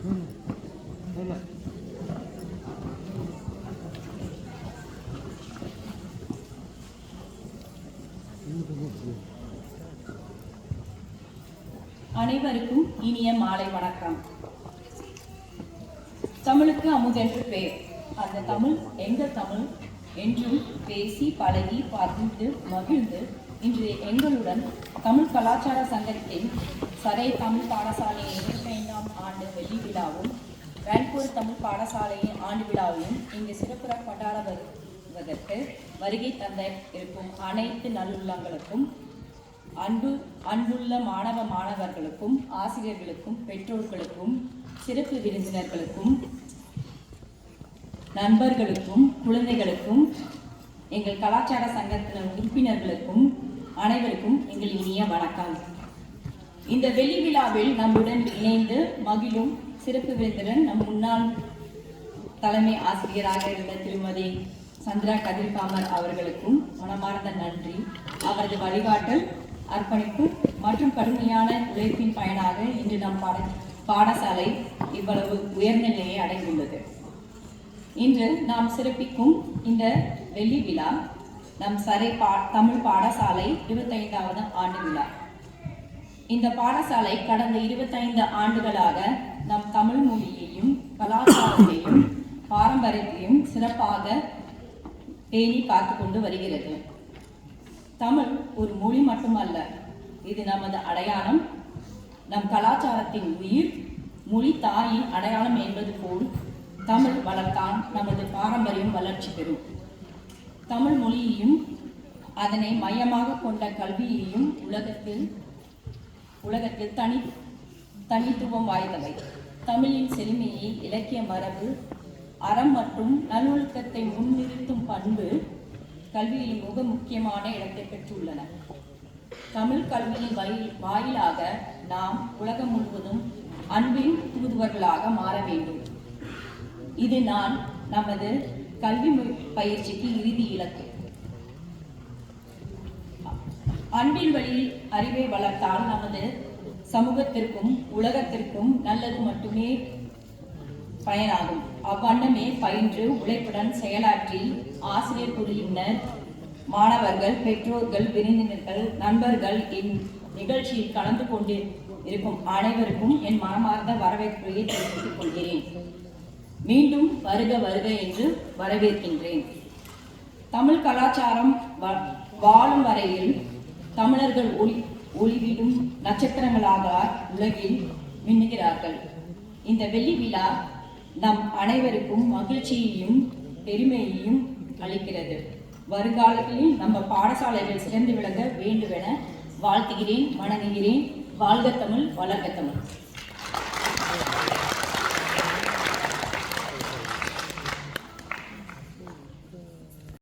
அனைவருக்கும் இனிய மாலை வணக்கம். தமிழுக்கு அமுதென்று பெயர். அந்த தமிழ் எங்க தமிழ் என்றும் பேசி பழகி பார்த்து மகிழ்ந்து இன்று எங்களுடன் தமிழ் கலாச்சார சங்கத்தின் சரை தமிழ் பாடசாலையை ஆண்டு வெள்ளி விழாவும் வேல்பூர் தமிழ் பாடசாலையின் ஆண்டு விழாவையும் இங்கு சிறப்புற கொண்டாட வருவதற்கு வருகை தந்த இருக்கும் அனைத்து நல்லுள்ளங்களுக்கும் அன்பு அன்புள்ள மாணவ மாணவர்களுக்கும் ஆசிரியர்களுக்கும் பெற்றோர்களுக்கும் சிறப்பு விருந்தினர்களுக்கும் நண்பர்களுக்கும் குழந்தைகளுக்கும் எங்கள் கலாச்சார சங்கத்தினர் உறுப்பினர்களுக்கும் அனைவருக்கும் எங்கள் இனிய வணக்கம். இந்த வெளி விழாவில் நம்முடன் இணைந்து மகிழும் சிறப்பு விருந்தினர் நம் முன்னாள் தலைமை ஆசிரியராக இருந்த திருமதி சந்திரா கதிர்காமர் அவர்களுக்கும் மனமார்ந்த நன்றி. அவரது வழிகாட்டல் அர்ப்பணிப்பு மற்றும் கடுமையான உழைப்பின் பயனாக இன்று நம் பாட பாடசாலை இவ்வளவு உயர்ந்த நிலையை அடைந்துள்ளது. இன்று நாம் சிறப்பிக்கும் இந்த வெள்ளி விழா நம் சரை பா தமிழ் பாடசாலை இருபத்தைந்தாவது ஆண்டு விழா. இந்த பாடசாலை கடந்த இருபத்தைந்து ஆண்டுகளாக நம் தமிழ் மொழியையும் கலாச்சாரத்தையும் பாரம்பரியத்தையும் சிறப்பாக பேணி பார்த்து கொண்டு வருகிறது. தமிழ் ஒரு மொழி மட்டுமல்ல இது நமது அடையாளம். நம் கலாச்சாரத்தின் உயிர் மொழி தாயின் அடையாளம் என்பது போல் தமிழ் வளர்த்தான் நமது பாரம்பரியம் வளர்ச்சி பெறும். தமிழ் மொழியையும் அதனை மையமாக கொண்ட கல்வியையும் உலகத்தில் உலகத்தில் தனி தனித்துவம் வாய்ந்தவை. தமிழின் செழுமையை இலக்கிய மரபு அறம் மற்றும் நல்லொழுக்கத்தை முன்னிறுத்தும் பண்பு கல்வியில் மிக முக்கியமான இடத்தை பெற்றுள்ளன. தமிழ் கல்வியின் வாயில் வாயிலாக நாம் உலகம் முழுவதும் அன்பின் தூதுவர்களாக மாற வேண்டும். இது நான் நமது கல்வி மு- பயிற்சிக்கு இறுதி இலக்கு. அன்பின் வழியில் அறிவை வளர்த்தால் நமது சமூகத்திற்கும் உலகத்திற்கும் நல்லது மட்டுமே பயனாகும். அவ்வண்ணமே பயின்று உழைப்புடன் செயலாற்றி ஆசிரியர் குழுவினர் மாணவர்கள் பெற்றோர்கள் விருந்தினர்கள் நண்பர்கள் என் நிகழ்ச்சியில் கலந்து கொண்டு இருக்கும் அனைவருக்கும் என் மனமார்ந்த வரவேற்புரையை தெரிவித்துக் கொள்கிறேன். மீண்டும் வருக வருக என்று வரவேற்கின்றேன். தமிழ் கலாச்சாரம் வாழும் வரையில் தமிழர்கள் ஒளி ஒளிவிடும் நட்சத்திரங்களாக உலகில் மின்னுகிறார்கள். இந்த வெள்ளி விழா நம் அனைவருக்கும் மகிழ்ச்சியையும் பெருமையையும் அளிக்கிறது. வருங்காலங்களில் நம்ம பாடசாலைகள் சிறந்து விளங்க வேண்டுமென வாழ்த்துகிறேன் வணங்குகிறேன். வாழ்க தமிழ் வளர்க தமிழ்.